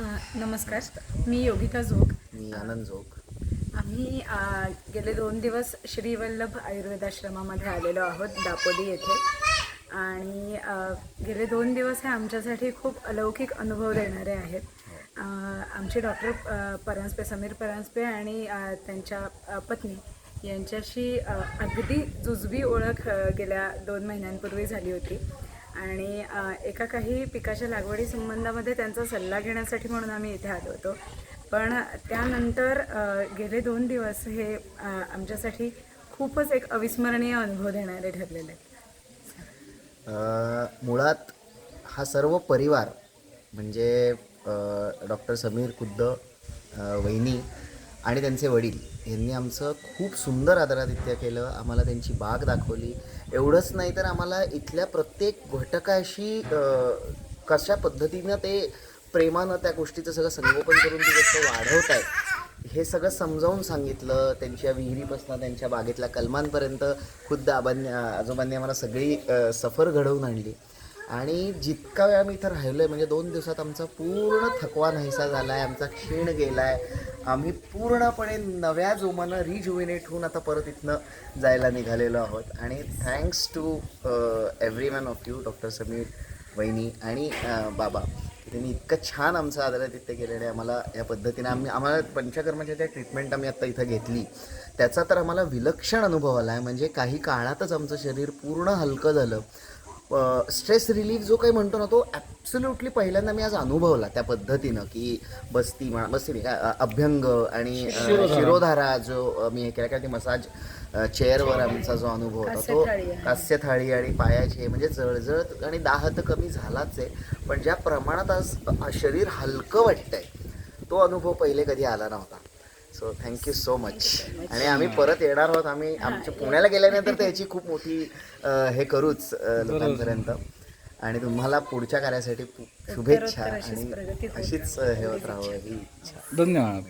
नमस्कार. मी योगिता जोग मी आनंद जोग आम्ही गेले दोन दिवस श्रीवल्लभ आयुर्वेदाश्रमामध्ये आलेलो आहोत दापोली येथे. आणि गेले दोन दिवस हे आमच्यासाठी खूप अलौकिक अनुभव देणारे आहेत. आमचे डॉक्टर परांजपे समीर परांजपे आणि त्यांच्या पत्नी यांच्याशी अगदी जुजबी ओळख गेल्या दोन महिन्यांपूर्वी झाली होती. आणि एका काही पिकाच्या लागवडी संबंधामध्ये त्यांचा सल्ला घेण्यासाठी म्हणून आम्ही इथे आलो होतो. पण त्यानंतर गेले दोन दिवस हे आमच्यासाठी खूपच एक अविस्मरणीय अनुभव देणारे ठरलेले आहेत. मुळात हा सर्व परिवार म्हणजे डॉक्टर समीर खुद्द वहिनी आणि त्यांचे वडील यांनी आमचं खूप सुंदर आदरातिथ्य केलं. आम्हाला त्यांची बाग दाखवली. एवढंच नाही तर आम्हाला इथल्या प्रत्येक घटकाशी कशा पद्धतीनं ते प्रेमानं त्या गोष्टीचं सगळं संगोपन करून ती गोष्ट वाढवत आहेत हे सगळं समजावून सांगितलं. त्यांच्या विहिरीपासून त्यांच्या बागेतल्या कलमांपर्यंत खुद्द आबांनी आजोबांनी आम्हाला सगळी सफर घडवून आणली. आणि जितका वेळ आम्ही इथं राहिलो आहे म्हणजे दोन दिवसात आमचा पूर्ण थकवा नाहीसा झाला आहे आमचा क्षीण गेला आहे आम्ही पूर्णपणे नव्या जोमानं रिज्युविनेट होऊन आता परत इथनं जायला निघालेलो आहोत. आणि thanks to every man of you doctor Sameer वहिनी आणि बाबा त्यांनी इतकं छान आमचं आदरातिथ्य केलेलं आहे. आम्हाला या पद्धतीने आम्ही आम्हाला पंचकर्माच्या ज्या ट्रीटमेंट आम्ही आत्ता इथं घेतली त्याचा तर आम्हाला विलक्षण अनुभव आला आहे म्हणजे काही काळातच आमचं शरीर पूर्ण हलकं झालं. स्ट्रेस रिलीफ जो काही म्हणतो ना तो ॲब्सोल्युटली पहिल्यांदा मी आज अनुभवला त्या पद्धतीनं की बस्ती म्हणा बस्ती नाही, काय अभ्यंग आणि शिरोधारा जो मी हे केला काय ती मसाज चेअरवर आमचा जो अनुभव होता तो. कास्य थाळी आणि पायाचे म्हणजे जळजळ आणि दाह तर कमी झालाच आहे पण ज्या प्रमाणात आज शरीर हलकं वाटतंय तो अनुभव पहिले कधी आला नव्हता सो थँक्यू सो मच आणि आम्ही परत येणार आहोत. आम्ही आमच्या पुण्याला गेल्यानंतर त्याची खूप मोठी हे करूच लोकांपर्यंत. आणि तुम्हाला पुढच्या कार्यासाठी शुभेच्छा आणि अशीच हे होत राहावं ही इच्छा. धन्यवाद.